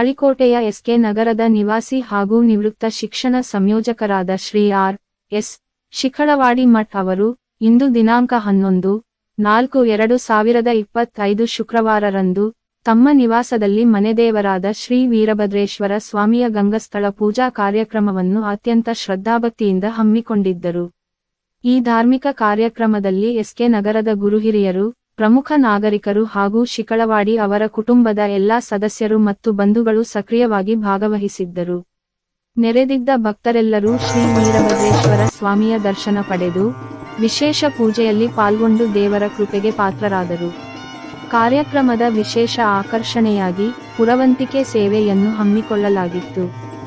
ತಾಳಿಕೋಟೆಯ S K ನಗರದ ನಿವಾಸಿ ಹಾಗೂ ನಿವೃತ್ತ ಶಿಕ್ಷಣ ಸಂಯೋಜಕರಾದ ಶ್ರೀ ಆರ್ ಎಸ್ ಶಿಖಳವಾಡಿ ಮಠ್ ಅವರು ಇಂದು ದಿನಾಂಕ ಹನ್ನೊಂದು, ನಾಲ್ಕು, ಎರಡು ಸಾವಿರದ ಇಪ್ಪತ್ತೈದು ಶುಕ್ರವಾರರಂದು ತಮ್ಮ ನಿವಾಸದಲ್ಲಿ ಮನೆದೇವರಾದ ಶ್ರೀ ವೀರಭದ್ರೇಶ್ವರ ಸ್ವಾಮಿಯ ಗಂಗಸ್ಥಳ ಪೂಜಾ ಕಾರ್ಯಕ್ರಮವನ್ನು ಅತ್ಯಂತ ಶ್ರದ್ಧಾಭಕ್ತಿಯಿಂದ ಹಮ್ಮಿಕೊಂಡಿದ್ದರು. ಈ ಧಾರ್ಮಿಕ ಕಾರ್ಯಕ್ರಮದಲ್ಲಿ ಎಸ್ಕೆ ನಗರದ ಗುರುಹಿರಿಯರು ಪ್ರಮುಖ ನಾಗರಿಕರು ಹಾಗೂ ಶಿಕಳವಾಡಿ ಅವರ ಕುಟುಂಬದ ಎಲ್ಲಾ ಸದಸ್ಯರು ಮತ್ತು ಬಂಧುಗಳು ಸಕ್ರಿಯವಾಗಿ ಭಾಗವಹಿಸಿದ್ದರು. ನೆರೆದಿದ್ದ ಭಕ್ತರೆಲ್ಲರೂ ಶ್ರೀ ವೀರಭದ್ರೇಶ್ವರ ಸ್ವಾಮಿಯ ದರ್ಶನ ಪಡೆದು, ವಿಶೇಷ ಪೂಜೆಯಲ್ಲಿ ಪಾಲ್ಗೊಂಡು ದೇವರ ಕೃಪೆಗೆ ಪಾತ್ರರಾದರು. ಕಾರ್ಯಕ್ರಮದ ವಿಶೇಷ ಆಕರ್ಷಣೆಯಾಗಿ ಪುರವಂತಿಕೆ ಸೇವೆಯನ್ನು ಹಮ್ಮಿಕೊಳ್ಳಲಾಗಿತ್ತು.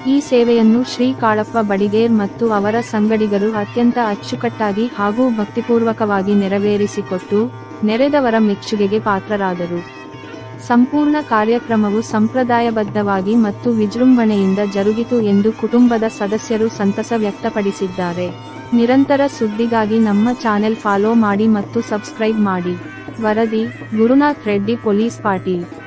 ಈ ಸೇವೆಯನ್ನು ಶ್ರೀ ಕಾಳಪ್ಪ ಬಡಿಗೇರ್ ಮತ್ತು ಅವರ ಸಂಗಡಿಗರು ಅತ್ಯಂತ ಅಚ್ಚುಕಟ್ಟಾಗಿ ಹಾಗೂ ಭಕ್ತಿಪೂರ್ವಕವಾಗಿ ನೆರವೇರಿಸಿಕೊಟ್ಟು ನೆರೆದವರ ಮೆಚ್ಚುಗೆಗೆ ಪಾತ್ರರಾದರು. ಸಂಪೂರ್ಣ ಕಾರ್ಯಕ್ರಮವು ಸಂಪ್ರದಾಯಬದ್ಧವಾಗಿ ಮತ್ತು ವಿಜೃಂಭಣೆಯಿಂದ ಜರುಗಿತು ಎಂದು ಕುಟುಂಬದ ಸದಸ್ಯರು ಸಂತಸ ವ್ಯಕ್ತಪಡಿಸಿದ್ದಾರೆ. ನಿರಂತರ ಸುದ್ದಿಗಾಗಿ ನಮ್ಮ ಚಾನೆಲ್ ಫಾಲೋ ಮಾಡಿ ಮತ್ತು ಸಬ್ಸ್ಕ್ರೈಬ್ ಮಾಡಿ. ವರದಿ, ಗುರುನಾಥ್ ರೆಡ್ಡಿ, ಪೊಲೀಸ್ ಪಾಟೀಲ್.